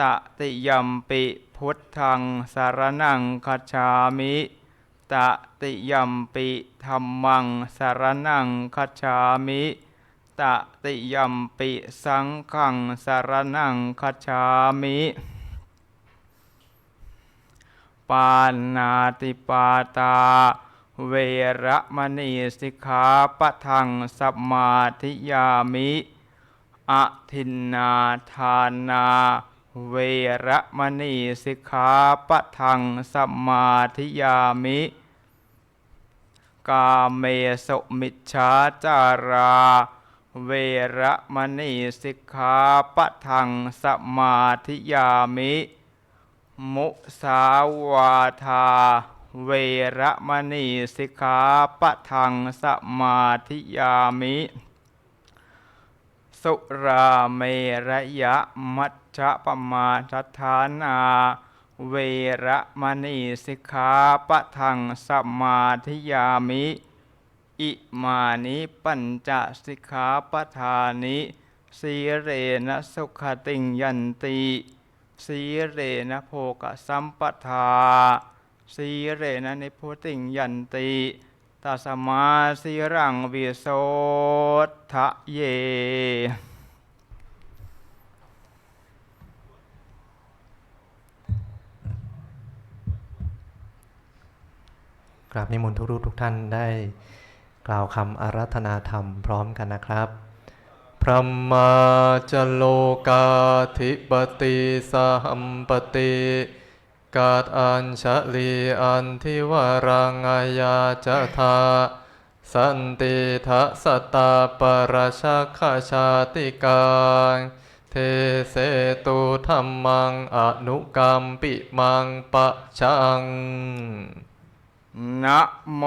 ตติยมปิพุทธังสารนังคัจฉามิตติยมปิธรรมังสารนังคัจฉามิตติยมปิสังขังสารนังคัจฉามิปานาติปาตา เวระมณีสิกขาปะทังสัมมาทิยามิอะทินนาทานา เวระมณีสิกขาปะทังสมาทิยามิกาเมสุมิจฉาจาราเวระมณีสิกขาปะทังสมาทิยามิมุสาวาทาเวระมณีสิกขาปะทังสมาธิยามิ สุราเมระยะมัชฌะปมาทฐานา เวระมณีสิกขาปะทังสมาธิยามิ อิมานิปัญจสิกขาปทานิสีเรนะสุขติงยันติสีเรนะโภกสัมปทาสีเรนะนิพุติงยันติ ตัสมาสีรังวิโสทะเย กราบนิมนต์ทุกรูปทุกท่านได้กล่าวคำอารัธนาธรรมพร้อมกันนะครับ พระมาจโลกาธิปติสหัมปติ กาตอัญชลีอันทิวารังอายาจะทาสันติทะสตาปราชาคาชาติการเทเสตุธรรมังอนุกรรมปิมังปะชังนะโม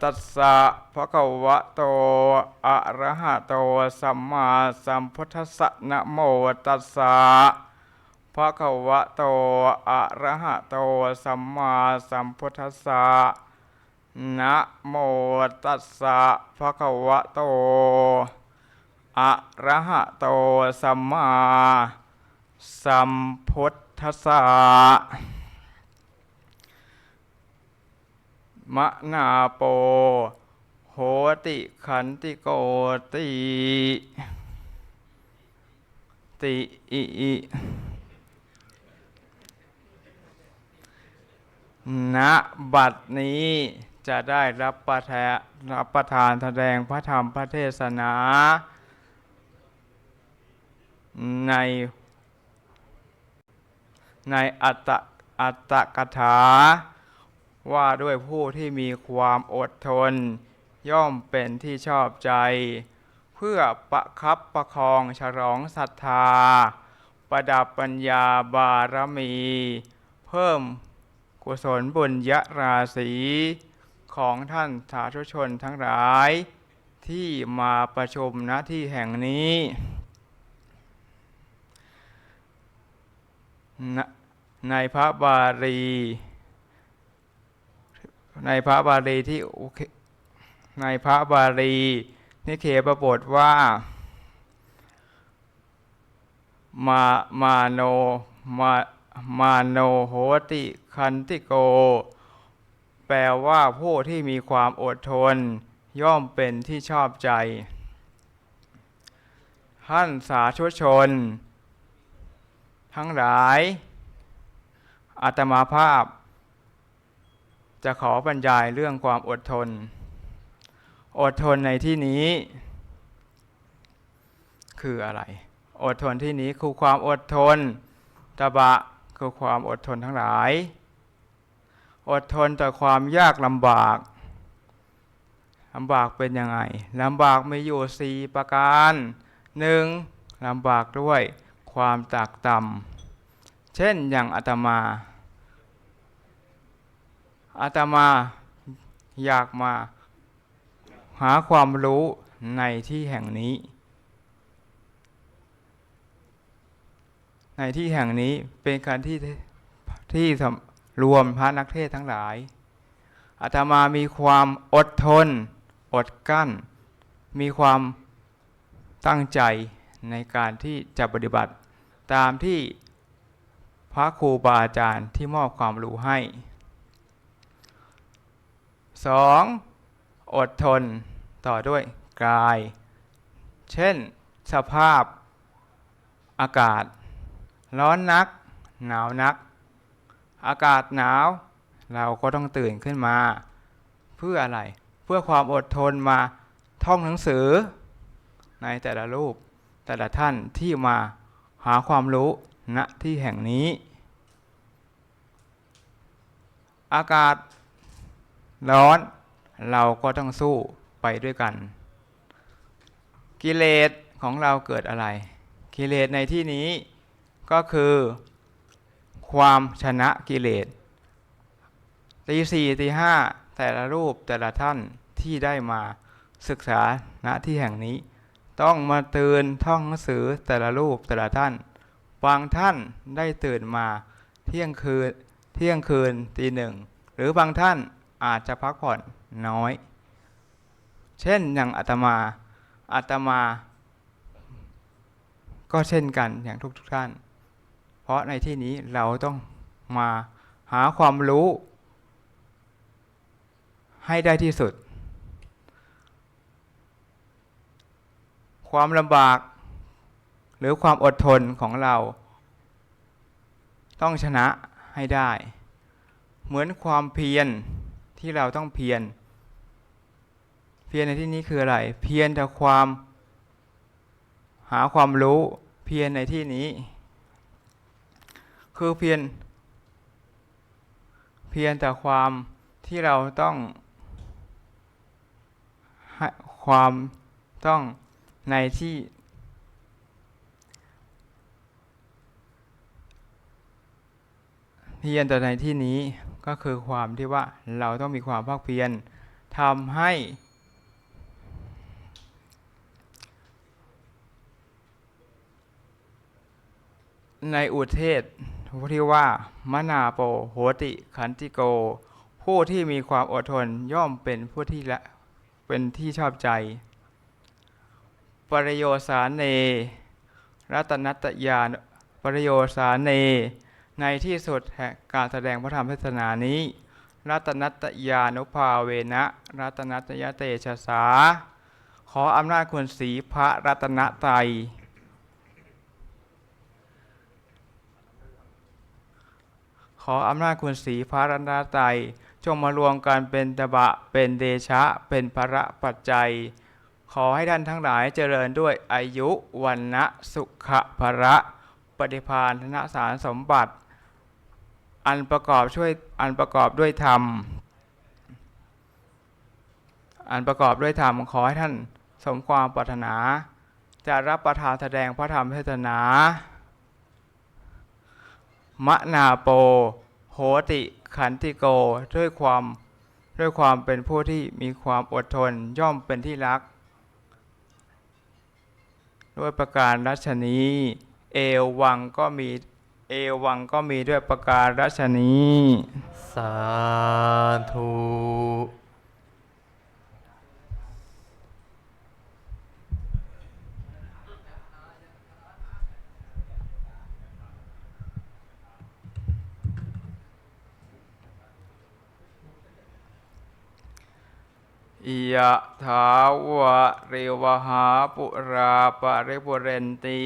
ตัสสะภะคะวะโตอะระหะโตสัมมาสัมพุทธัสสะนะโมตัสสะ ภะคะวะโตอะระหะโตสัมมาสัมพุทธัสสะนะโมตัสสะภะคะวะโตอะระหะโตสัมมาสัมพุทธัสสะมะนาโปโหติขันติโกติติอิ ณบัดนี้จะได้รับประทานรับประทานแสดงพระธรรมพระเทศนา ในในอัตตะอัตตกถา ว่าด้วยผู้ที่มีความอดทน ย่อมเป็นที่ชอบใจ เพื่อประคับประคองฉลองศรัทธา ประดับปัญญาบารมี เพิ่ม กุศลบุญยราศีของท่านสาธุชนทั้งหลาย ที่มาประชุมณที่แห่งนี้ในพระบาลี ในพระบาลีที่ในพระบาลีนิเคปบทว่า มามาโนมา มาโนโหติคันติโก แปลว่าผู้ที่มีความอดทน ย่อมเป็นที่ชอบใจ ท่านสาธุชน ทั้งหลายอาตมาภาพ จะขอบรรยายเรื่องความอดทน อดทนในที่นี้ คืออะไร อดทนที่นี้คือความอดทนตบะ คือความอดทนทั้งหลาย อดทนต่อความยากลำบากลำบากเป็นยังไงลำบากมีอยู่สี่ประการหนึ่งลำบากด้วยความตากต่ำเช่นอย่างอาตมาอาตมาอยากมาหาความรู้ในที่แห่งนี้ ในที่แห่งนี้เป็นการที่ที่รวมพระนักเทศทั้งหลายอาตมามีความอดทน อดกั้น มีความตั้งใจในการที่จะปฏิบัติ ตามที่พระครูบาอาจารย์ที่มอบความรู้ให้ 2. อดทนต่อด้วยกาย เช่นสภาพอากาศ ร้อนนัก หนาวนัก อากาศหนาว เราก็ต้องตื่นขึ้นมา เพื่ออะไร เพื่อความอดทนมาท่องหนังสือ ในแต่ละรูปแต่ละท่านที่มาหาความรู้ณที่แห่งนี้ อากาศร้อนเราก็ต้องสู้ไปด้วยกัน กิเลสของเราเกิดอะไร กิเลสในที่นี้ ก็คือ ความชนะกิเลสตีสี่ตีห้าแต่ละรูปแต่ละท่านที่ได้มาศึกษาณที่แห่งนี้ ต้องมาตื่นท่องหนังสือแต่ละรูปแต่ละท่าน บางท่านได้ตื่นมาเที่ยงคืนเที่ยงคืนตีหนึ่งหรือบางท่านอาจจะพักผ่อนน้อย เช่นอย่างอาตมาอาตมา ก็เช่นกันอย่างทุกทุกท่าน ราะในที่นี้เราต้องมาหาความรู้ ให้ได้ที่สุด ความลำบาก หรือความอดทนของเรา ต้องชนะให้ได้ เหมือนความเพียรที่เราต้องเพียรเพียรในที่นี้คืออะไร เพียรแต่ความหาความรู้เพียรในที่นี้ คือเพียรเพียรแต่ความที่เราต้องความต้องในที่ เพียรแต่ในที่นี้ก็คือความที่ว่าเราต้องมีความภาคเพียรทำให้ในอุเทศ ผู้ที่ว่ามนาโปโหติขันติโก ผู้ที่มีความอดทนย่อมเป็นผู้ที่ละเป็นที่ชอบใจ ปรโยสาเนรัตนัตยานปรโยสาเน ในที่สุดแห่งการแสดงพระธรรมเทศนานี้ รัตนัตยานุภาเวนะ รัตนัตยเตชะสา ขออำนาจคุณสีพระรัตนตรัย ขออำนาจคุณสีพระรัตนตรัยจงมารวมกันเป็นตบะเป็นเดชะ เป็นพระปัจจัย ขอให้ท่านทั้งหลายเจริญด้วยอายุวันนะสุขภระปฏิภาณธนสารสมบัติ อันประกอบช่วยอันประกอบด้วยธรรม อันประกอบด้วยธรรมขอให้ท่านสมความปรารถนา จะรับประทานแสดงพระธรรมเทศนา มะนาโป โหติขันติโกด้วยความด้วยความเป็นผู้ที่มีความอดทนย่อมเป็นที่รัก ด้วยประการรัชนีเอวังก็มีเอวังก็มีด้วยประการรัชนีสาธุ ยะถาวะเรวหาปุราปะริปุเรนติ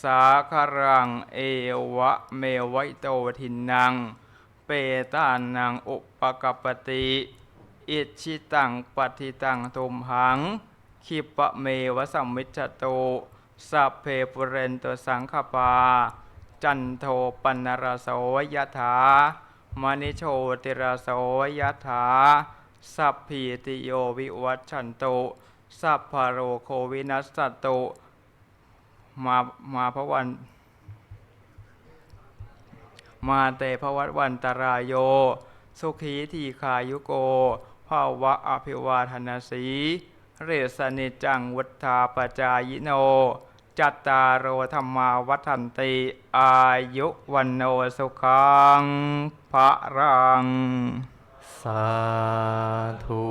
สาครังเอวะเมวัยโตทินัง เปตานังอุปกปติ อิชิตังปฏิตังตุมหังคิปะเมวะสัมมิจโตสัพเพปุเรนตสังคปา จันโทปันนรโสยถามณิโชติรโสยถา สัพพีติโยวิวัชชันตุสัพพโรโควินัสสตุมามาพระวัน มาเตภวัตวันตรายโย สุขีทีขายุโกภาวะอภิวาทนาสี เรสนิจังวุฒาปจายโน จัตตารโอธรรมาวัฏันติ อายุวันโนสุขังพระรัง สาธุ